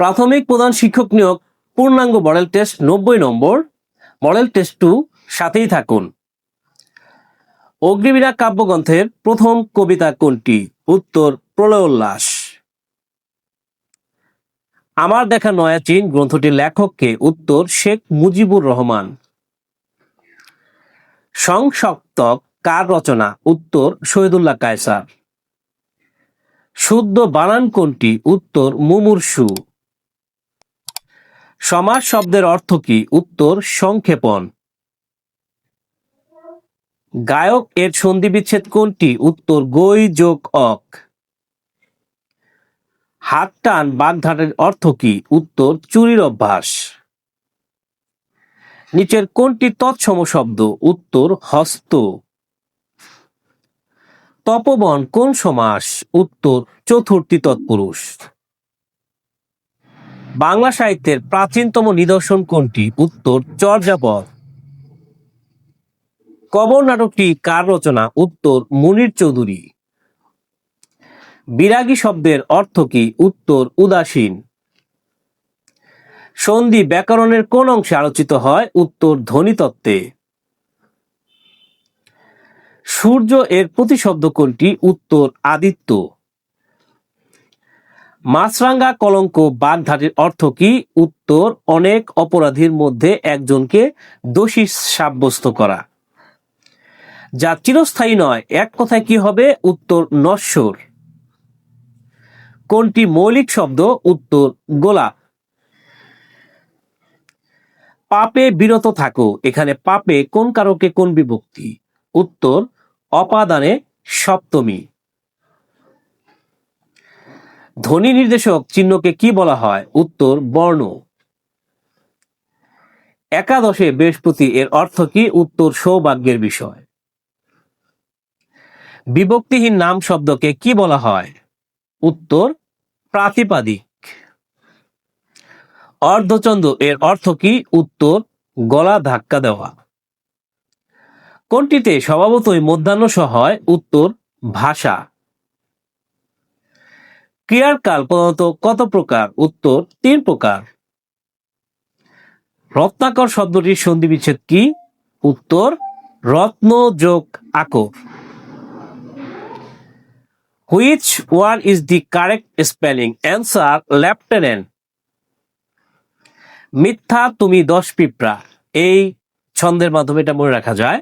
প্রাথমিক প্রধান শিক্ষক নিয়োগ, পূর্ণাঙ্গ মডেল টেস্ট নব্বই নম্বর, মডেল টেস্ট টু সাথেই থাকুন। অগ্নিবীরা কাব্যগ্রন্থের প্রথম কবিতা কোনটি? উত্তর প্রলয় উল্লাস আমার দেখা নয়া চীন গ্রন্থটির লেখককে উত্তর, শেখ মুজিবুর রহমান। সংসপ্তক কার রচনা? উত্তর, শহীদুল্লাহ কায়সার। শুদ্ধ বানান কোনটি? উত্তর, মুমূর্ষু। সমাজ শব্দের অর্থ কি? উত্তর, সংক্ষেপণ। গায়ক এর সন্ধি বিচ্ছেদ কোনটি? উত্তর, গই, যোগ, অক। হাত, টান বাগধাটের অর্থ কি? উত্তর, চুরির অভ্যাস। নিচের কোনটি তৎসম শব্দ? উত্তর, হস্ত। তপবন কোন সমাস? উত্তর, চতুর্থী তৎপুরুষ। বাংলা সাহিত্যের প্রাচীনতম নিদর্শন কোনটি? উত্তর চর্যাপদ কবর নাটকটি কার রচনা? উত্তর, মুনির চৌধুরী। বিরাগী শব্দের অর্থ কি? উত্তর, উদাসীন। সন্ধি ব্যাকরণের কোন অংশে আলোচিত হয়? উত্তর ধ্বনিতত্ত্বে সূর্য এর প্রতিশব্দ কোনটি? উত্তর, আদিত্য। মাছরাঙ্গা কলঙ্ক বাগধাটির অর্থ কি? উত্তর, অনেক অপরাধীর মধ্যে একজনকে দোষী সাব্যস্ত করা। যা চিরস্থায়ী নয়, এক কথায় কি হবে? উত্তর, নশ্বর। কোনটি মৌলিক শব্দ? উত্তর গোলাপ পাপে বিরত থাকো। এখানে পাপে কোন কারকে কোন বিভক্তি? উত্তর, অপাদানে সপ্তমী। ধ্বনি নির্দেশক চিহ্নকে কি বলা হয়? উত্তর, বর্ণ। একাদশে বৃহস্পতি এর অর্থ কি? উত্তর, সৌভাগ্যের বিষয়। বিভক্তিহীন নাম শব্দকে কি বলা হয়? উত্তর, প্রাতিপাদিক। অর্ধচন্দ্র এর অর্থ কি? উত্তর, গলা ধাক্কা দেওয়া। কোনটিতে স্বভাবতই মধ্যাহ্ন স হয়? উত্তর, ভাষা। ক্রিয়ার কাল প্রধানত কত প্রকার? উত্তর, তিন প্রকার। রত্নাকর শব্দটির সন্ধি বিচ্ছেদ কি? উত্তর রত্ন যোগ আকর। Which one is the correct spelling answer lieutenant মিথ্যা, তুমি দশ পিঁপড়া। এই ছন্দের মাধ্যমে এটা মনে রাখা যায়।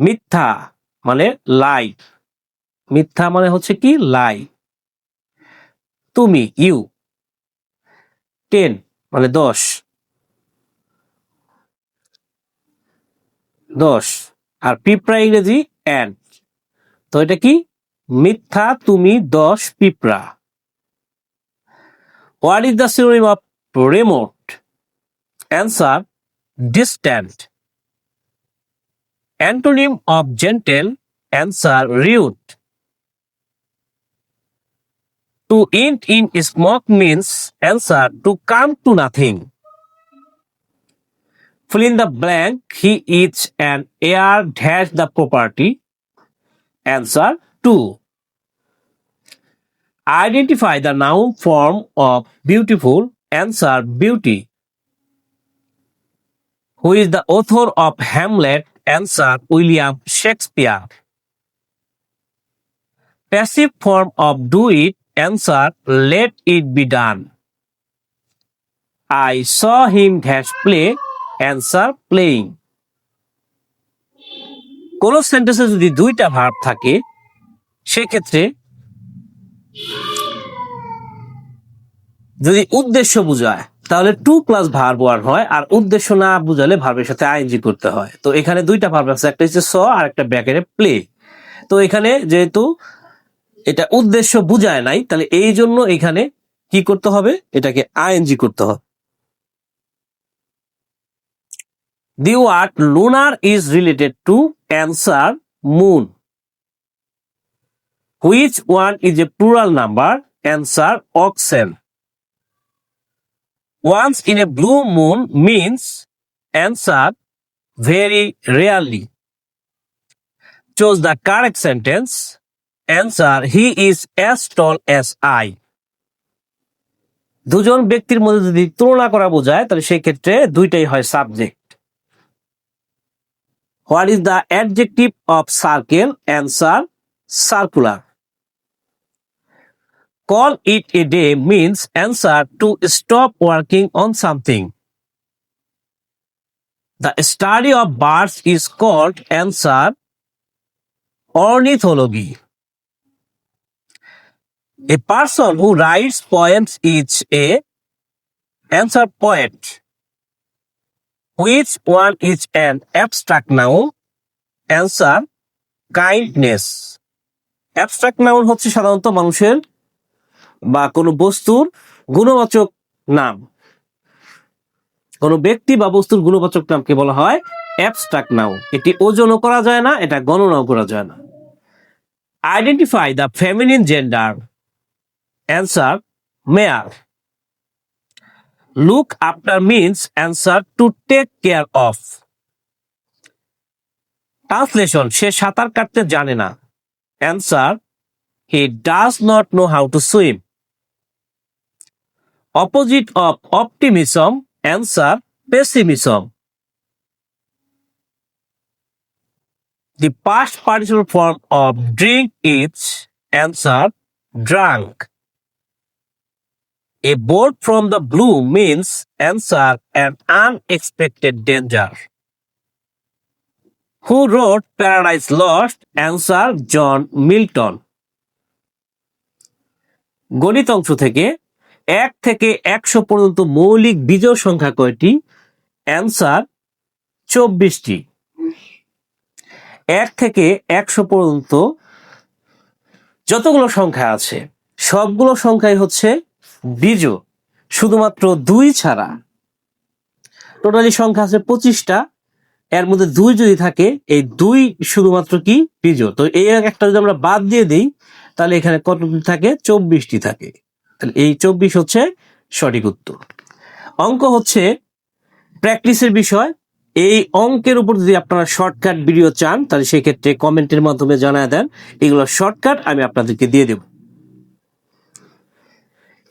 মিথ্যা মানে লাই মিথ্যা মানে হচ্ছে কি? লাই তুমি ইউ টেন মানে দশ। দশ। আর পিঁপড়া ইংরেজি অ্যান্ড তো এটা কি? মিথ্যা, তুমি, দশ, পিঁপড়া। What is the synonym of remote answer distant antonym of gentle answer rude To end in smoke means answer to come to nothing. Fill in the blank. He is an air dash the property. Answer two. Identify the noun form of beautiful. Answer beauty. Who is the author of Hamlet? Answer William Shakespeare. Passive form of do it. Answer, let it be done. I saw him dash play. Answer playing কোন সেন্টেন্সে যদি দুইটা verb থাকে, সেক্ষেত্রে যদি উদ্দেশ্য বোঝায়, তাহলে টু প্লাস ভার্ব ওয়ান হয়, আর উদ্দেশ্য না বুঝালে ভার্বের সাথে আইএনজি করতে হয়। তো এখানে দুইটা ভার্ব আছে, একটা হচ্ছে স আর একটা ব্যাকেরে প্লে তো এখানে যেহেতু এটা উদ্দেশ্য বুঝায় নাই, তাহলে এই জন্য এখানে কি করতে হবে? এটাকে আইএনজি করতে হবে। The word lunar is related to answer moon which one is a plural number answer oxen once in a blue moon means answer very rarely choose the correct sentence Answer, he is as tall as I. দুজন ব্যক্তির মধ্যে যদি তুলনা করা বোঝায়, তাহলে সেই ক্ষেত্রে দুইটাই হয় subject what is the adjective of circle answer circular call it a day means answer to stop working on something The study of birds is called answer ornithology. A person who writes poems is a answer poet. Which one is an abstract noun? Answer, kindness. Abstract noun হচ্ছে সাধারণত মানুষের বা কোনো বস্তুর গুণবাচক নাম কোনো ব্যক্তি বা বস্তুর গুণবাচক নামকে বলা হয় অ্যাবস্ট্রাক্ট নাউন এটি ওজনও করা যায় না, এটা গণনাও করা যায় না identify the feminine gender answer mare look after means answer to take care of translation সে সাঁতার কাটতে জানে না answer he does not know how to swim opposite of optimism Answer, pessimism. The past participle form of drink is answer, drunk. A bolt from the blue means answer an unexpected danger. Who wrote Paradise Lost? Answer John Milton. গণিত অংশ থেকে এক থেকে একশো পর্যন্ত মৌলিক বিজোড় সংখ্যা কয়টি অ্যান্সার চব্বিশটি এক থেকে একশো পর্যন্ত যতগুলো সংখ্যা আছে সবগুলো সংখ্যাই হচ্ছে বিজোড় শুধুমাত্র দুই ছাড়া। টোটালি সংখ্যা আছে পঁচিশটা, এর মধ্যে দুই যদি থাকে, এই দুই শুধুমাত্র কি? বিজোড় তো এই একটা যদি আমরা বাদ দিয়ে দিই, তাহলে এখানে কতটি থাকে? চব্বিশটি থাকে। তাহলে এই চব্বিশ হচ্ছে সঠিক উত্তর। অঙ্ক হচ্ছে প্র্যাকটিসের বিষয়। এই অঙ্কের উপর যদি আপনারা শর্টকাট ভিডিও চান, তাহলে সেক্ষেত্রে কমেন্টের মাধ্যমে জানায় দেন। এগুলো শর্টকাট আমি আপনাদেরকে দিয়ে দেব।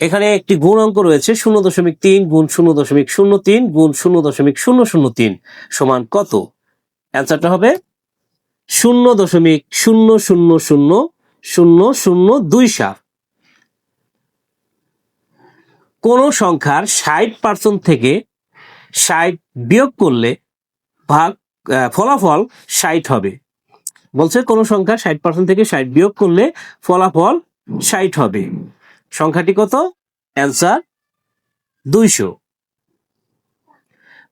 এখানে একটি গুণ অঙ্ক রয়েছে, শূন্য দশমিক তিন গুণ শূন্য দশমিক শূন্য তিন গুণ শূন্য দশমিক শূন্য শূন্য তিন সমান কত? অ্যান্সারটা হবে শূন্য দশমিক শূন্য শূন্য শূন্য শূন্য শূন্য দুই সাত কোনো সংখ্যার ষাট পার্সেন্ট থেকে ষাট বিয়োগ করলে ভাগ ফলাফল ষাট হবে। বলছে কোনো সংখ্যা ষাট পার্সেন্ট থেকে ষাট বিয়োগ করলে ফলাফল ষাট হবে। সংখ্যাটি কত? অ্যান্সার দুইশো।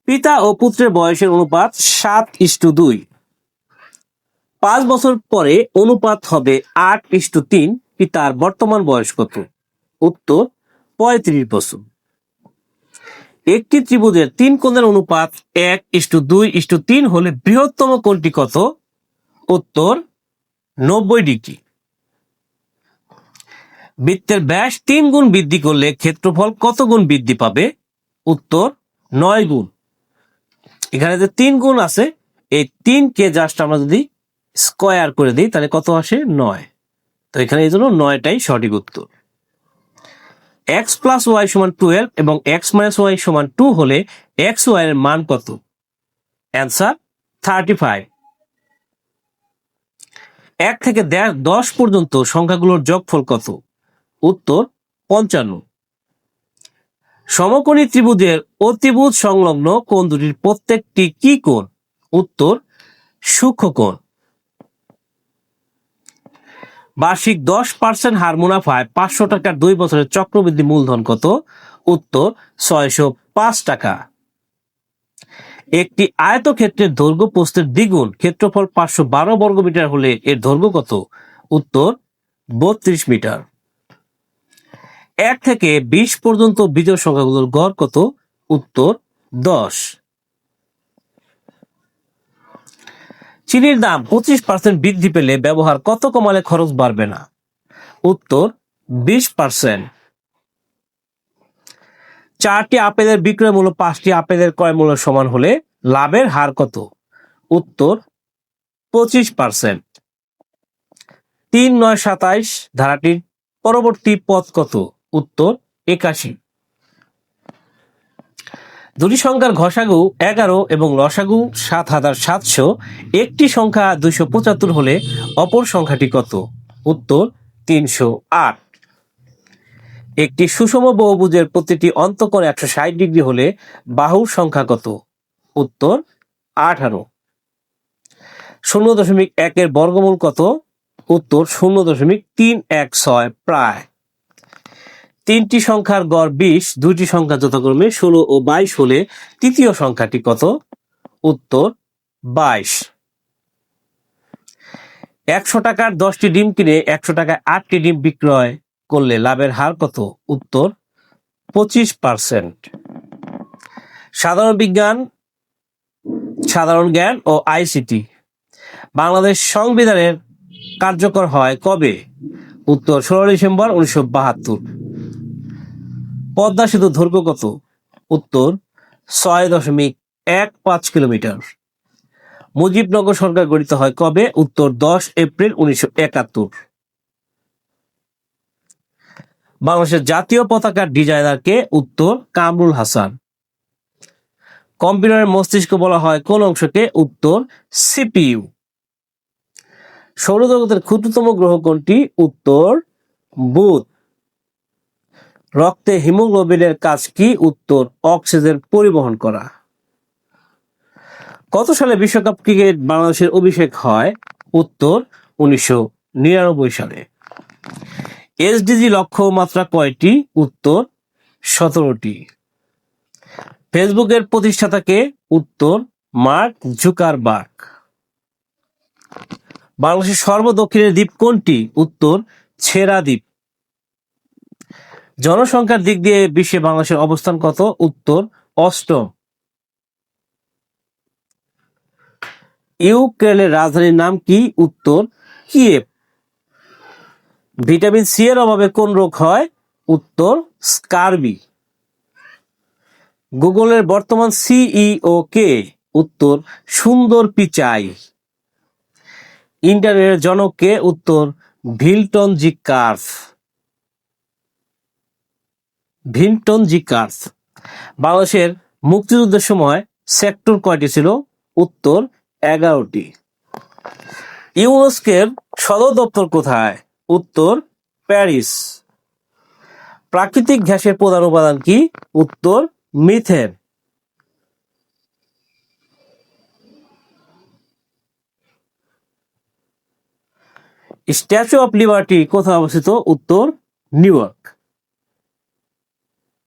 পিতা ও পুত্রের বয়সের অনুপাত সাত ইস্টু দুই। পাঁচ বছর পরে অনুপাত হবে আট ইস্টু তিন পিতার বর্তমান বয়স কত? উত্তর, পঁয়ত্রিশ বছর। একটি ত্রিভুজের তিন কোণের অনুপাত এক ইস্টু দুই ইস্টু তিন হলে বৃহত্তম কোণটি কত? উত্তর, নব্বই ডিগ্রি। বৃত্তের ব্যাস তিন গুণ বৃদ্ধি করলে ক্ষেত্রফল কত গুণ বৃদ্ধি পাবে? উত্তর, নয় গুণ। এখানে যে তিন গুণ আছে, এই তিন কে জাস্ট আমরা যদি স্কোয়ার করে দিই, তাহলে কত আসে? নয়। তো এখানে এই জন্য নয়টাই সঠিক উত্তর। এক্স প্লাস ওয়াই সমান টুয়েলভ এবং এক্স মাইনাস ওয়াই সমান টু হলে এক্স ওয়াই এর মান কত? অ্যান্সার থার্টি ফাইভ এক থেকে দশ পর্যন্ত সংখ্যাগুলোর যোগফল কত? উত্তর পঞ্চান্ন। সমকোণী ত্রিভুজের অতিভুজ সংলগ্ন কোণ দুটির প্রত্যেকটি কি কোণ? উত্তর সূক্ষ্ম কোণ। বার্ষিক দশ পার্সেন্ট হার মুনাফায় পাঁচশো টাকার দুই বছরের চক্রবৃদ্ধি মূলধন কত? উত্তর ছয়শো পাঁচ টাকা। একটি আয়তক্ষেত্রের দৈর্ঘ্য প্রস্থের দ্বিগুণ, ক্ষেত্রফল পাঁচশো বারো বর্গমিটার হলে এর দৈর্ঘ্য কত? উত্তর বত্রিশ মিটার। এক থেকে বিশ পর্যন্ত বিজয় সংখ্যাগুলোর গড় কত? উত্তর, দশ। চিনির দাম পঁচিশ পার্সেন্ট বৃদ্ধি পেলে ব্যবহার কত কমালে খরচ বাড়বে না? উত্তর, বিশ পার্সেন্ট চারটি আপেলের বিক্রয় মূল্য পাঁচটি আপেলের ক্রয় মূল্য সমান হলে লাভের হার কত? উত্তর, পঁচিশ পার্সেন্ট তিন নয় সাতাইশ, ধারাটির পরবর্তী পথ কত? উত্তর একাশি। দুটি সংখ্যার ঘষাগু এগারো এবং লসাগু সাত হাজার সাতশো। একটি সংখ্যা দুইশো পঁচাত্তর হলে অপর সংখ্যাটি কত? উত্তর তিনশো আট। একটি সুষম বহুভুজের প্রতিটি অন্তকোণ একশো ষাট ডিগ্রি হলে বাহুর সংখ্যা কত? উত্তর আঠারো। শূন্য দশমিক একের বর্গমূল কত? উত্তর শূন্য দশমিক তিন এক ছয় প্রায়। তিনটি সংখ্যার গড় বিশ দুটি সংখ্যা যথাক্রমে ষোলো ও বাইশ হলে তৃতীয় সংখ্যাটি কত? উত্তর, বাইশ। একশো টাকার দশটি ডিম কিনে একশো টাকায় আটটি ডিম বিক্রয় করলে লাভের হার কত? উত্তর, পঁচিশ পার্সেন্ট। সাধারণ বিজ্ঞান, সাধারণ জ্ঞান ও আইসিটি। বাংলাদেশ সংবিধানের কার্যকর হয় কবে? উত্তর, ষোলো ডিসেম্বর উনিশশো বাহাত্তর। পদ্মা সেতু দৈর্ঘ্য কত উত্তর, ছয় দশমিক এক পাঁচ কিলোমিটার। মুজিবনগর সরকার গঠিত হয় কবে? উত্তর, দশ এপ্রিল উনিশশো একাত্তর। বাংলাদেশের জাতীয় পতাকার ডিজাইনার কে উত্তর, কামরুল হাসান। কম্পিউটারের মস্তিষ্ক বলা হয় কোন অংশকে? উত্তর, সিপিইউ। সৌরজগতের ক্ষুদ্রতম গ্রহ কোনটি? উত্তর, বুধ। রক্তে হিমোগ্লোবিনের কাজ কি? উত্তর, অক্সিজেন পরিবহন করা। কত সালে বিশ্বকাপ ক্রিকেট বাংলাদেশের অভিষেক হয়? উত্তর, উনিশশো নিরানব্বই সালে। এসডিজি লক্ষ্য মাত্রা কয়টি? উত্তর, সতেরোটি। ফেসবুকের প্রতিষ্ঠাতাকে উত্তর, মার্ক জুকারবার্গ। বাংলাদেশের সর্বদক্ষিণের দ্বীপ কোনটি? উত্তর, ছেড়া দ্বীপ। জনসংখ্যার দিক দিয়ে বিশ্বে বাংলাদেশের অবস্থান কত? উত্তর, অষ্টম। ইউক্রেনের রাজধানীর নাম কি? উত্তর, কিয়েভ। ভিটামিন সি এর অভাবে কোন রোগ হয়? উত্তর, স্কারবি। গুগলের বর্তমান সিইও কে? উত্তর, সুন্দর পিচাই। ইন্টারনেটের জনক কে? উত্তর, ভিলটন জি কার্ফ। ভিন্টন জি কার্ফ বাংলাদেশের মুক্তিযুদ্ধের সময় সেক্টর কয়টি ছিল? উত্তর, এগারোটি। ইউনেস্কের সদর দপ্তর কোথায়? উত্তর, প্যারিস। প্রাকৃতিক গ্যাসের প্রধান উপাদান কি? উত্তর, মিথেন। স্ট্যাচু অফ লিবার্টি কোথায় অবস্থিত? উত্তর, নিউ ইয়র্ক।